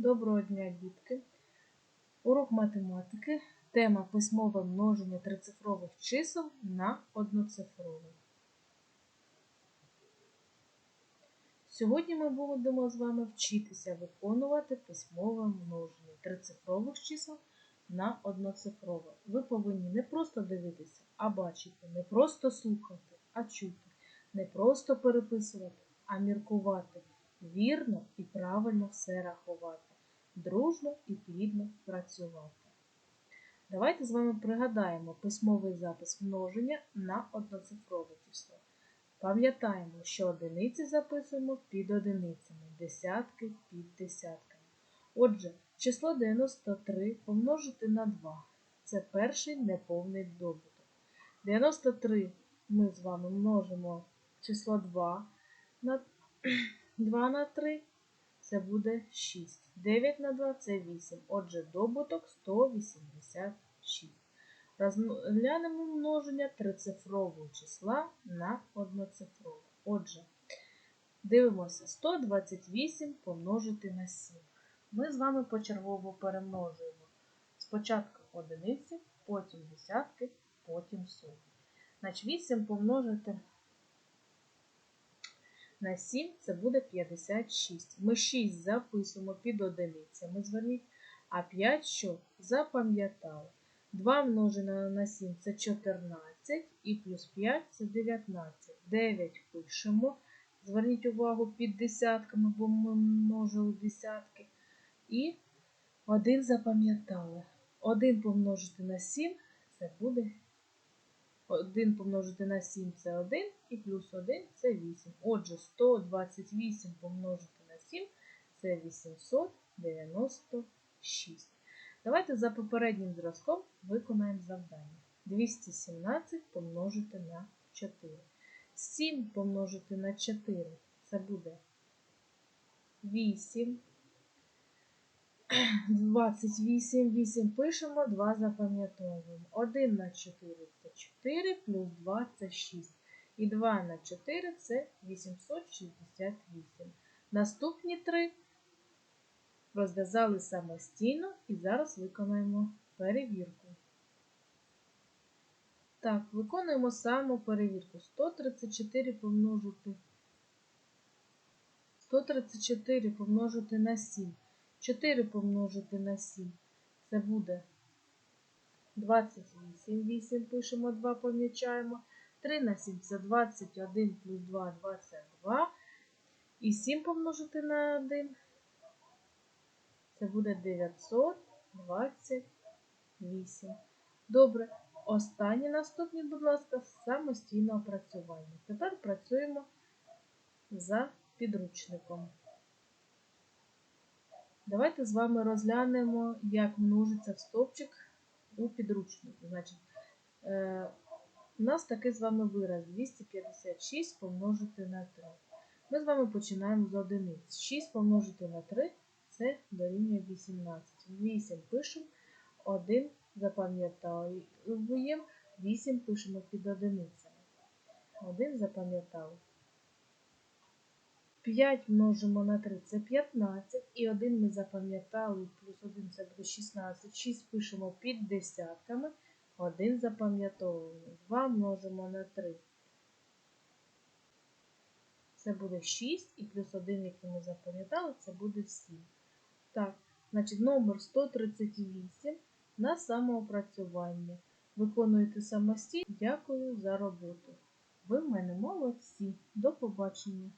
Доброго дня, дітки! Урок математики. Тема письмове множення трицифрових чисел на одноцифрове. Сьогодні ми будемо з вами вчитися виконувати письмове множення трицифрових чисел на одноцифрове. Ви повинні не просто дивитися, а бачити, не просто слухати, а чути, не просто переписувати, а міркувати, вірно і правильно все рахувати, дружно і плідно працювати. Давайте з вами пригадаємо письмовий запис множення на одноцифрове число. Пам'ятаємо, що одиниці записуємо під одиницями, десятки під десятками. Отже, число 93 помножити на 2 це перший неповний добуток. 93 ми з вами множимо число 2 на 2 на 3 це буде 6. 9 на 2 це 8. Отже, добуток 186. Розглянемо множення трицифрового числа на одноцифрове. Отже, дивимося 128 помножити на 7. Ми з вами почергово перемножуємо. Спочатку одиниці, потім десятки, потім сотні. Значить, 8 помножити на 7 це буде 56. Ми 6 записуємо під одиницями, зверніть, а 5 що? Запам'ятали. 2 множено на 7 це 14, і плюс 5 це 19. 9 пишемо. Зверніть увагу під десятками, бо ми множили десятки. І 1 запам'ятали. 1 помножити на 7 це буде 1 помножити на 7 це 1, і плюс 1 це 8. Отже, 128 помножити на 7 це 896. Давайте за попереднім зразком виконаємо завдання. 217 помножити на 4. 7 помножити на 4 це буде 8. 28, 8 пишемо, 2 запам'ятовуємо. 1 на 4 це 4, плюс 2 це 6. І 2 на 4 це 868. Наступні 3 розв'язали самостійно і зараз виконаємо перевірку. Так, виконуємо саму перевірку. 134 помножити. 134 помножити на 7. 4 помножити на 7. Це буде 28. 8 пишемо, 2 помічаємо. 3 на 7 це 21 плюс 2 22. І 7 помножити на 1. Це буде 928. Добре. Останнє наступні, будь ласка, самостійне опрацювання. Тепер працюємо за підручником. Давайте з вами розглянемо, як множиться в стовпчик у підручнику. Значить, е, у нас такий з вами вираз 256 помножити на 3. Ми з вами починаємо з одиниць. 6 помножити на 3 це дорівнює 18. 8 пишемо, 1 запам'ятаємо, 8 пишемо під одиницями. 1 запам'ятали. 5 множимо на 3 це 15, і 1 ми запам'ятали, плюс 1 це буде 16. 6 пишемо під десятками, 1 запам'ятовуємо. 2 множимо на 3. Це буде 6, і плюс 1, який ми запам'ятали, це буде 7. Так, значить, номер 138 на самоопрацювання. Виконуєте самостійно. Дякую за роботу. Ви в мене молодці. До побачення!